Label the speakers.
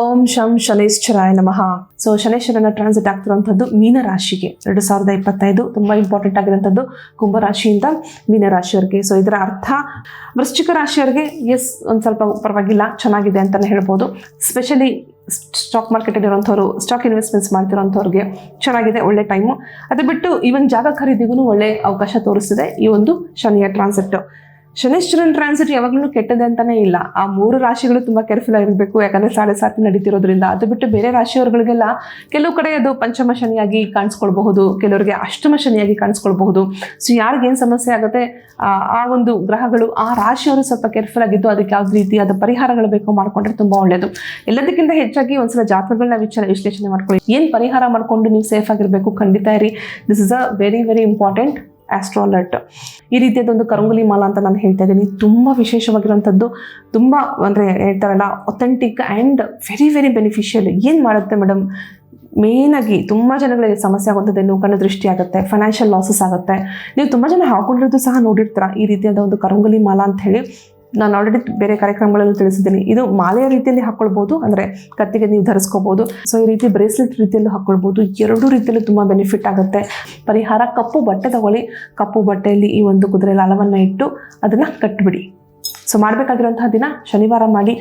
Speaker 1: ಓಂ ಶಂ ಶನೇಶ್ವರಾಯ ನಮಃ. So ಶನೇಶ್ವರನ transit ಆಗ್ತಿರುವಂಥದ್ದು ಮೀನ ರಾಶಿಗೆ ಎರಡು ಸಾವಿರದ ಇಪ್ಪತ್ತೈದು ತುಂಬ ಇಂಪಾರ್ಟೆಂಟ್ ಆಗಿರುವಂಥದ್ದು ಕುಂಭರಾಶಿಯಿಂದ ಮೀನ ರಾಶಿಯವರಿಗೆ ಸೊ ಇದರ ಅರ್ಥ ವೃಶ್ಚಿಕ ರಾಶಿಯವರಿಗೆ ಎಸ್ ಒಂದು ಸ್ವಲ್ಪ ಪರವಾಗಿಲ್ಲ, ಚೆನ್ನಾಗಿದೆ ಅಂತಲೇ ಹೇಳ್ಬೋದು. ಸ್ಪೆಷಲಿ ಸ್ಟಾಕ್ ಮಾರ್ಕೆಟಲ್ಲಿ ಇರೋಂಥವ್ರು ಸ್ಟಾಕ್ ಇನ್ವೆಸ್ಟ್ಮೆಂಟ್ಸ್ ಮಾಡ್ತಿರೋಂಥವ್ರಿಗೆ ಚೆನ್ನಾಗಿದೆ, ಒಳ್ಳೆ ಟೈಮು ಅದು ಬಿಟ್ಟು ಈವನ್ ಜಾಗ ಖರೀದಿಗೂ ಒಳ್ಳೆ ಅವಕಾಶ ತೋರಿಸಿದೆ ಈ ಒಂದು ಶನಿಯ ಟ್ರಾನ್ಸಿಟ್ ಶನೇಶ್ವರನ್ ಟ್ರಾನ್ಸಿಟ್ ಯಾವಾಗಲೂ ಕೆಟ್ಟದೆ ಅಂತಾನೆ ಇಲ್ಲ. ಆ ಮೂರು ರಾಶಿಗಳು ತುಂಬಾ ಕೇರ್ಫುಲ್ ಆಗಿರಬೇಕು. ಯಾಕಂದ್ರೆ ಸಾಡೆ ಸಾತಿ ನಡೀತಿರೋದ್ರಿಂದ. ಅದು ಬಿಟ್ಟು ಬೇರೆ ರಾಶಿಯವರುಗಳಿಗೆಲ್ಲ ಕೆಲವು ಕಡೆ ಅದು ಪಂಚಮ ಶನಿಯಾಗಿ ಕಾಣಿಸ್ಕೊಳ್ಬಹುದು. ಕೆಲವರಿಗೆ ಅಷ್ಟಮ ಶನಿಯಾಗಿ ಕಾಣಿಸ್ಕೊಳ್ಬಹುದು. ಸೊ ಯಾರಿಗೇನು ಸಮಸ್ಯೆ ಆಗುತ್ತೆ? ಆ ಒಂದು ಗ್ರಹಗಳು, ಆ ರಾಶಿಯವರು ಸ್ವಲ್ಪ ಕೇರ್ಫುಲ್ ಆಗಿದ್ದು ಅದಕ್ಕೆ ಯಾವ್ದು ರೀತಿಯಾದ ಪರಿಹಾರಗಳು ಬೇಕು ಮಾಡ್ಕೊಂಡ್ರೆ ತುಂಬಾ ಒಳ್ಳೆಯದು ಎಲ್ಲದಕ್ಕಿಂತ ಹೆಚ್ಚಾಗಿ ಒಂದ್ಸಲ ಜಾತಕಗಳನ್ನ ವಿಚಾರ, ವಿಶ್ಲೇಷಣೆ ಮಾಡ್ಕೊಳ್ಳಿ. ಏನು ಪರಿಹಾರ ಮಾಡ್ಕೊಂಡು ನೀವು ಸೇಫ್ ಆಗಿರಬೇಕು ಖಂಡಿತ ಇರಿ. This is a very very important astro ಈ ರೀತಿಯಾದ ಒಂದು ಕರಂಗುಲಿ ಮಾಲ ಅಂತ ನಾನು ಹೇಳ್ತಾ ಇದ್ದೀನಿ. ತುಂಬ ವಿಶೇಷವಾಗಿರುವಂಥದ್ದು. ತುಂಬ ಅಂದರೆ ಹೇಳ್ತಾರಲ್ಲ authentic and very very beneficial ಏನು ಮಾಡುತ್ತೆ ಮೇಡಮ್ ಮೇಯ್ನಾಗಿ ತುಂಬ ಜನಗಳಿಗೆ ಸಮಸ್ಯೆ ಆಗುವಂಥದ್ದು ನೋವು ಕಣ್ಣು ದೃಷ್ಟಿ ಆಗುತ್ತೆ ಫೈನಾನ್ಷಿಯಲ್ ಲಾಸಸ್ ಆಗುತ್ತೆ. ನೀವು ತುಂಬ ಜನ ಹಾಕೊಂಡಿರೋದು ಸಹ ನೋಡಿರ್ತೀರ ಈ ರೀತಿಯಾದ ಒಂದು ಕರಂಗುಲಿ ಮಾಲ ಅಂತ ಹೇಳಿ. ನಾನು ಆಲ್ರೆಡಿ ಬೇರೆ ಕಾರ್ಯಕ್ರಮಗಳಲ್ಲೂ ತಿಳಿಸಿದ್ದೀನಿ. ಇದು ಮಾಲೆಯ ರೀತಿಯಲ್ಲಿ ಹಾಕ್ಕೊಳ್ಬೋದು ಅಂದರೆ ಕತ್ತಿಗೆ ನೀವು ಧರಿಸ್ಕೋಬೋದು. ಸೊ ಈ ರೀತಿ ಬ್ರೇಸ್ಲೆಟ್ ರೀತಿಯಲ್ಲೂ ಹಾಕ್ಕೊಳ್ಬೋದು ಎರಡೂ ರೀತಿಯಲ್ಲೂ ತುಂಬ ಬೆನಿಫಿಟ್ ಆಗುತ್ತೆ. ಪರಿಹಾರ, ಕಪ್ಪು ಬಟ್ಟೆ ತಗೊಳ್ಳಿ. ಕಪ್ಪು ಬಟ್ಟೆಯಲ್ಲಿ ಈ ಒಂದು ಕುದುರೆ ಲಾಲವನ್ನು ಇಟ್ಟು ಅದನ್ನು ಕಟ್ಬಿಡಿ. ಸೊ ಮಾಡಬೇಕಾಗಿರುವಂತಹ ದಿನ ಶನಿವಾರ ಮಾಡಿ